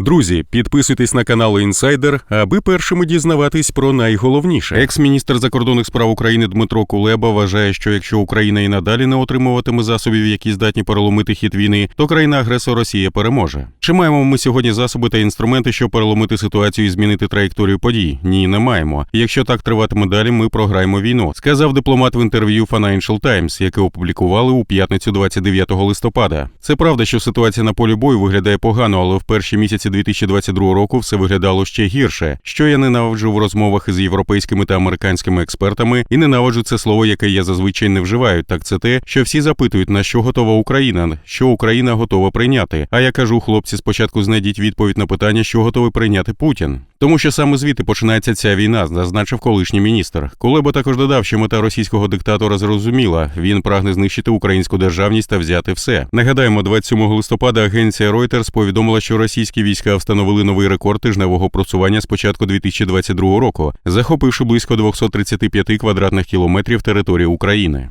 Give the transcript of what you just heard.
Друзі, підписуйтесь на канал Інсайдер, аби першими дізнаватись про найголовніше. Екс-міністр закордонних справ України Дмитро Кулеба вважає, що якщо Україна і надалі не отримуватиме засобів, які здатні переломити хід війни, то країна-агресор Росія переможе. Чи маємо ми сьогодні засоби та інструменти, щоб переломити ситуацію і змінити траєкторію подій? Ні, не маємо. Якщо так триватиме далі, ми програємо війну, сказав дипломат в інтерв'ю Financial Times, яке опублікували у п'ятницю 29 листопада. Це правда, що ситуація на полі бою виглядає погано, але в перші місяці 2022 року все виглядало ще гірше. Що я ненавиджу в розмовах із європейськими та американськими експертами, і ненавиджу це слово, яке я зазвичай не вживаю. Так це те, що всі запитують, на що готова Україна, що Україна готова прийняти. А я кажу, хлопці, спочатку знайдіть відповідь на питання, що готовий прийняти Путін. Тому що саме звідти починається ця війна, зазначив колишній міністр. Кулеба також додав, що мета російського диктатора зрозуміла. Він прагне знищити українську державність та взяти все. Нагадаємо, 27 листопада агенція Reuters повідомила, що російські війська встановили новий рекорд тижневого просування з початку 2022 року, захопивши близько 235 квадратних кілометрів території України.